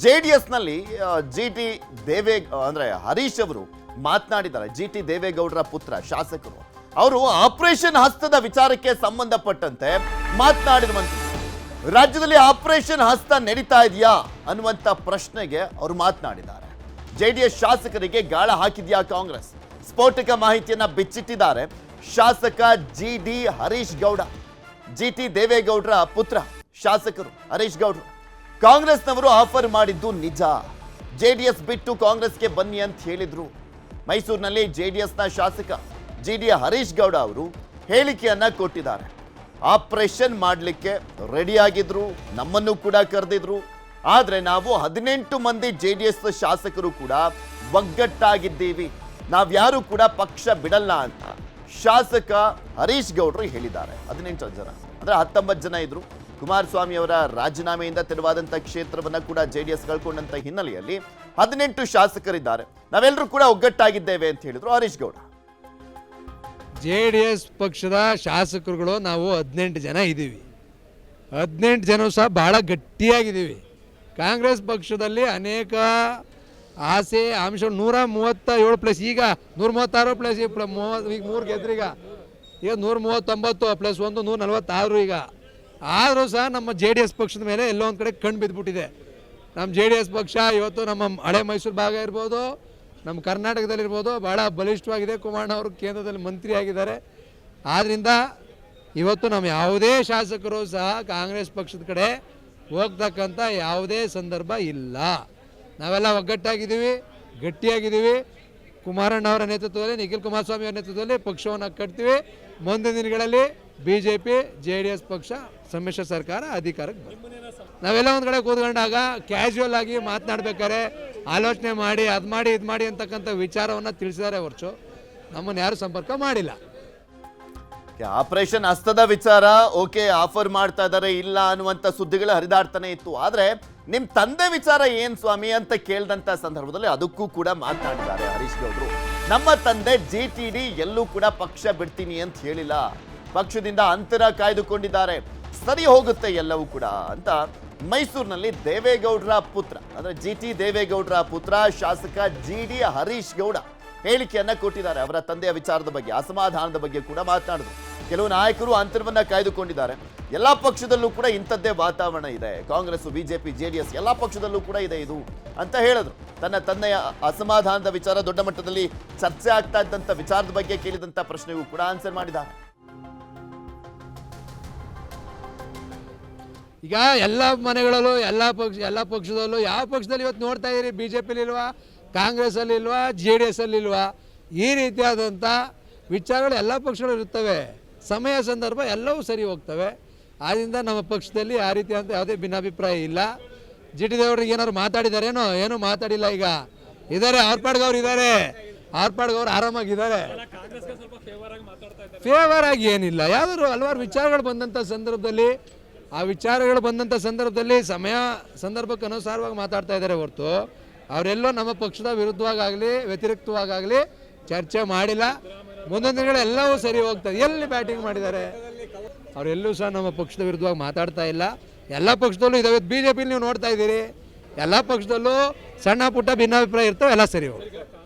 J D ಎಸ್ನಲ್ಲಿ G T Deve ಅಂದ್ರೆ ಹರೀಶ್ ಅವರು ಮಾತನಾಡಿದ್ದಾರೆ. ಜಿ ಟಿ ದೇವೇಗೌಡರ ಪುತ್ರ, ಶಾಸಕರು. ಅವರು ಆಪರೇಷನ್ ಹಸ್ತದ ವಿಚಾರಕ್ಕೆ ಸಂಬಂಧಪಟ್ಟಂತೆ ಮಾತನಾಡಿರುವಂಥದ್ದು ರಾಜ್ಯದಲ್ಲಿ ಆಪರೇಷನ್ ಹಸ್ತ ನಡೀತಾ ಇದೆಯಾ ಅನ್ನುವಂಥ ಪ್ರಶ್ನೆಗೆ ಅವರು ಮಾತನಾಡಿದ್ದಾರೆ. ಜೆಡಿಎಸ್ ಶಾಸಕರಿಗೆ ಗಾಳ ಹಾಕಿದೆಯಾ ಕಾಂಗ್ರೆಸ್? ಸ್ಫೋಟಕ ಮಾಹಿತಿಯನ್ನ ಬಿಚ್ಚಿಟ್ಟಿದ್ದಾರೆ ಶಾಸಕ G D Harish Gowda. G T ದೇವೇಗೌಡರ ಪುತ್ರ, ಶಾಸಕರು ಹರೀಶ್ ಗೌಡರು. ಕಾಂಗ್ರೆಸ್ನವರು ಆಫರ್ ಮಾಡಿದ್ದು ನಿಜ. ಜೆಡಿಎಸ್ ಬಿಟ್ಟು ಕಾಂಗ್ರೆಸ್ಗೆ ಬನ್ನಿ ಅಂತ ಹೇಳಿದ್ರು. ಮೈಸೂರಿನಲ್ಲಿ ಜೆಡಿಎಸ್ನ ಶಾಸಕ ಜಿ ಡಿ ಹರೀಶ್ ಗೌಡ ಅವರು ಹೇಳಿಕೆಯನ್ನ ಕೊಟ್ಟಿದ್ದಾರೆ. ಆಪರೇಷನ್ ಮಾಡಲಿಕ್ಕೆ ರೆಡಿಯಾಗಿದ್ರು ನಮ್ಮನ್ನು ಕೂಡ ಕರೆದಿದ್ರು. ಆದರೆ ನಾವು ಹದಿನೆಂಟು ಮಂದಿ ಜೆ ಡಿ ಎಸ್ ಶಾಸಕರು ಕೂಡ ಒಗ್ಗಟ್ಟಾಗಿದ್ದೀವಿ. ನಾವ್ಯಾರು ಕೂಡ ಪಕ್ಷ ಬಿಡಲ್ಲ ಅಂತ ಶಾಸಕ ಹರೀಶ್ ಗೌಡರು ಹೇಳಿದ್ದಾರೆ. ಹದಿನೆಂಟು ಜನ. ಅಂದರೆ ಹತ್ತೊಂಬತ್ತು ಜನ ಇದ್ರು. ಕುಮಾರಸ್ವಾಮಿ ಅವರ ರಾಜೀನಾಮೆಯಿಂದ ತೆರವಾದಂಥ ಕ್ಷೇತ್ರವನ್ನು ಕೂಡ ಜೆ ಡಿ ಎಸ್ ಕಳ್ಕೊಂಡಂತ ಹಿನ್ನೆಲೆಯಲ್ಲಿ ಹದಿನೆಂಟು ಶಾಸಕರಿದ್ದಾರೆ. ನಾವೆಲ್ಲರೂ ಕೂಡ ಒಗ್ಗಟ್ಟಾಗಿದ್ದೇವೆ ಅಂತ ಹೇಳಿದ್ರು Harish Gowda. J D S ಪಕ್ಷದ ಶಾಸಕರುಗಳು ನಾವು ಹದಿನೆಂಟು ಜನ ಇದ್ದೀವಿ. ಹದಿನೆಂಟು ಜನ ಸಹ ಭಾಳ ಗಟ್ಟಿಯಾಗಿದ್ದೀವಿ. ಕಾಂಗ್ರೆಸ್ ಪಕ್ಷದಲ್ಲಿ ಅನೇಕ ಆಸೆ ಅಂಶ ನೂರ ಮೂವತ್ತ ಏಳು ಪ್ಲಸ್ ಈಗ ನೂರ ಮೂವತ್ತಾರು ಪ್ಲಸ್ ಈಗ ಮೂವತ್ತು, ಈಗ ಮೂರು ಗೆದ್ರೀಗ. ಈಗ ನೂರ ಮೂವತ್ತೊಂಬತ್ತು ಪ್ಲಸ್ ಒಂದು ನೂರ ನಲ್ವತ್ತಾರು ಈಗ. ಆದರೂ ಸಹ ನಮ್ಮ ಜೆ ಡಿ ಎಸ್ ಪಕ್ಷದ ಮೇಲೆ ಎಲ್ಲೋ ಒಂದು ಕಡೆ ಕಣ್ಣು ಬಿದ್ದುಬಿಟ್ಟಿದೆ. ನಮ್ಮ ಜೆ ಡಿ ಎಸ್ ಪಕ್ಷ ಇವತ್ತು ನಮ್ಮ ಹಳೆ ಮೈಸೂರು ಭಾಗ ಇರ್ಬೋದು, ನಮ್ಮ ಕರ್ನಾಟಕದಲ್ಲಿರ್ಬೋದು ಭಾಳ ಬಲಿಷ್ಠವಾಗಿದೆ. ಕುಮಾರಣ್ಣ ಅವರು ಕೇಂದ್ರದಲ್ಲಿ ಮಂತ್ರಿ ಆಗಿದ್ದಾರೆ. ಆದ್ದರಿಂದ ಇವತ್ತು ನಮ್ಮ ಯಾವುದೇ ಶಾಸಕರು ಸಹ ಕಾಂಗ್ರೆಸ್ ಪಕ್ಷದ ಕಡೆ ಹೋಗ್ತಕ್ಕಂಥ ಯಾವುದೇ ಸಂದರ್ಭ ಇಲ್ಲ. ನಾವೆಲ್ಲ ಒಗ್ಗಟ್ಟಾಗಿದ್ದೀವಿ, ಗಟ್ಟಿಯಾಗಿದ್ದೀವಿ. ಕುಮಾರಣ್ಣ ಅವರ ನೇತೃತ್ವದಲ್ಲಿ, ನಿಖಿಲ್ ಕುಮಾರಸ್ವಾಮಿ ಅವರ ನೇತೃತ್ವದಲ್ಲಿ ಪಕ್ಷವನ್ನು ಕಟ್ತೀವಿ. ಮುಂದಿನ ದಿನಗಳಲ್ಲಿ B J P J D S ಪಕ್ಷ, ಸಮ್ಮಿಶ್ರ ಸರ್ಕಾರ, ಅಧಿಕಾರಕ್ಕೆ ಬರುತ್ತೆ ನಾವೆಲ್ಲ ಒಂದು ಕಡೆ ಕೂತ್ಕೊಂಡಾಗ ಕ್ಯಾಶುವಲ್ ಆಗಿ ಮಾತನಾಡ್ಬೇಕಾದ್ರೆ ಆಲೋಚನೆ ಮಾಡಿ, ಅದು ಮಾಡಿ, ಇದು ಮಾಡಿ ಅಂತಕ್ಕಂಥ ವಿಚಾರವನ್ನು ತಿಳಿಸಿದ್ದಾರೆ ಹೊರತು ನಮ್ಮನ್ನು ಯಾರು ಸಂಪರ್ಕ ಮಾಡಿಲ್ಲ. ಆಪರೇಷನ್ ಹಸ್ತದ ವಿಚಾರ, ಓಕೆ, ಆಫರ್ ಮಾಡ್ತಾ ಇದ್ದಾರೆ, ಇಲ್ಲ ಅನ್ನುವಂಥ ಸುದ್ದಿಗಳು ಹರಿದಾಡ್ತಾನೆ ಇತ್ತು. ಆದರೆ ನಿಮ್ಮ ತಂದೆ ವಿಚಾರ ಏನು ಸ್ವಾಮಿ ಅಂತ ಕೇಳಿದಂತ ಸಂದರ್ಭದಲ್ಲಿ ಅದಕ್ಕೂ ಕೂಡ ಮಾತನಾಡಿದ್ದಾರೆ ಹರೀಶ್ ಗೌಡ್ರು. ನಮ್ಮ ತಂದೆ ಜಿ ಟಿ ಡಿ ಎಲ್ಲೂ ಕೂಡ ಪಕ್ಷ ಬಿಡ್ತೀನಿ ಅಂತ ಹೇಳಿಲ್ಲ. ಪಕ್ಷದಿಂದ ಅಂತರ ಕಾಯ್ದುಕೊಂಡಿದ್ದಾರೆ. ಸರಿ ಹೋಗುತ್ತೆ ಎಲ್ಲವೂ ಕೂಡ ಅಂತ ಮೈಸೂರಿನಲ್ಲಿ ದೇವೇಗೌಡರ ಪುತ್ರ, ಅಂದ್ರೆ ಜಿ ಟಿ ದೇವೇಗೌಡರ ಪುತ್ರ ಶಾಸಕ ಜಿ ಡಿ ಹರೀಶ್ ಗೌಡ ಹೇಳಿಕೆಯನ್ನ ಕೊಟ್ಟಿದ್ದಾರೆ. ಅವರ ತಂದೆಯ ವಿಚಾರದ ಬಗ್ಗೆ, ಅಸಮಾಧಾನದ ಬಗ್ಗೆ ಕೂಡ ಮಾತನಾಡಿದ್ರು. ಕೆಲವು ನಾಯಕರು ಅಂತರವನ್ನ ಕಾಯ್ದುಕೊಂಡಿದ್ದಾರೆ. ಎಲ್ಲಾ ಪಕ್ಷದಲ್ಲೂ ಕೂಡ ಇಂಥದ್ದೇ ವಾತಾವರಣ ಇದೆ. ಕಾಂಗ್ರೆಸ್, ಬಿಜೆಪಿ ಎಸ್ ಎಲ್ಲಾ ಪಕ್ಷದಲ್ಲೂ ಕೂಡ ಇದೆ ಇದು ಅಂತ ಹೇಳಿದ್ರು. ತನ್ನ ತಂದೆಯ ಅಸಮಾಧಾನದ ವಿಚಾರ ದೊಡ್ಡ ಮಟ್ಟದಲ್ಲಿ ಚರ್ಚೆ ಆಗ್ತಾ ಇದ್ದಂತ ವಿಚಾರದ ಬಗ್ಗೆ ಕೇಳಿದಂತ ಪ್ರಶ್ನೆಗೂ ಕೂಡ ಆನ್ಸರ್ ಮಾಡಿದ್ದಾರೆ. ಈಗ ಎಲ್ಲ ಮನೆಗಳಲ್ಲೂ ಎಲ್ಲ ಪಕ್ಷ ಎಲ್ಲ ಪಕ್ಷದಲ್ಲೂ ಯಾವ ಪಕ್ಷದಲ್ಲಿ ಇವತ್ತು ನೋಡ್ತಾ ಇದ್ದೀರಿ ಬಿ ಜೆ ಪಿಲಿಲ್ವಾ ಕಾಂಗ್ರೆಸ್ಸಲ್ಲಿಲ್ವಾ? ಜೆ ಡಿ ಎಸ್ಸಲ್ಲಿ ಇಲ್ವಾ ಈ ರೀತಿಯಾದಂಥ ವಿಚಾರಗಳು ಎಲ್ಲ ಪಕ್ಷಗಳು ಇರ್ತವೆ. ಸಮಯ ಸಂದರ್ಭ ಎಲ್ಲವೂ ಸರಿ ಹೋಗ್ತವೆ. ಆದ್ದರಿಂದ ನಮ್ಮ ಪಕ್ಷದಲ್ಲಿ ಆ ರೀತಿ ಅಂತ ಯಾವುದೇ ಭಿನ್ನಾಭಿಪ್ರಾಯ ಇಲ್ಲ. ಜಿ ಟಿ ದೇವ್ರಿಗೆ ಏನಾದ್ರು ಮಾತಾಡಿದಾರೇನೋ ಏನೂ ಮಾತಾಡಿಲ್ಲ ಈಗ. ಇದ್ದಾರೆ ಆರ್ಪಾಡ್ಗವ್ರು ಇದ್ದಾರೆ ಆರ್ಪಾಡ್ಗವ್ರು ಆರಾಮಾಗಿದ್ದಾರೆ. ಫೇವರ್ ಆಗಿ ಏನಿಲ್ಲ. ಯಾವ್ದಾದ್ರು ಹಲವಾರು ವಿಚಾರಗಳು ಬಂದಂಥ ಸಂದರ್ಭದಲ್ಲಿ ಆ ವಿಚಾರಗಳು ಬಂದಂಥ ಸಂದರ್ಭದಲ್ಲಿ ಸಮಯ, ಸಂದರ್ಭಕ್ಕೆ ಅನುಸಾರವಾಗಿ ಮಾತಾಡ್ತಾ ಇದ್ದಾರೆ ಹೊರತು. ಅವರೆಲ್ಲೋ ನಮ್ಮ ಪಕ್ಷದ ವಿರುದ್ಧವಾಗಲಿ ವ್ಯತಿರಿಕ್ತವಾಗಲಿ ಚರ್ಚೆ ಮಾಡಿಲ್ಲ. ಮುಂದೊಂದು ದಿನಗಳೆಲ್ಲವೂ ಸರಿ ಹೋಗ್ತದೆ ಎಲ್ಲಿ ಬ್ಯಾಟಿಂಗ್ ಮಾಡಿದ್ದಾರೆ? ಅವರೆಲ್ಲೂ ಸಹ ನಮ್ಮ ಪಕ್ಷದ ವಿರುದ್ಧವಾಗಿ ಮಾತಾಡ್ತಾ ಇಲ್ಲ. ಎಲ್ಲ ಪಕ್ಷದಲ್ಲೂ ಇದಾವೆ. ಬಿ ಜೆ ಪಿಲಿ ನೀವು ನೋಡ್ತಾ ಇದ್ದೀರಿ. ಎಲ್ಲ ಪಕ್ಷದಲ್ಲೂ ಸಣ್ಣ ಪುಟ್ಟ ಭಿನ್ನಾಭಿಪ್ರಾಯ ಇರ್ತವೆ, ಎಲ್ಲ ಸರಿ ಹೋಗುತ್ತೆ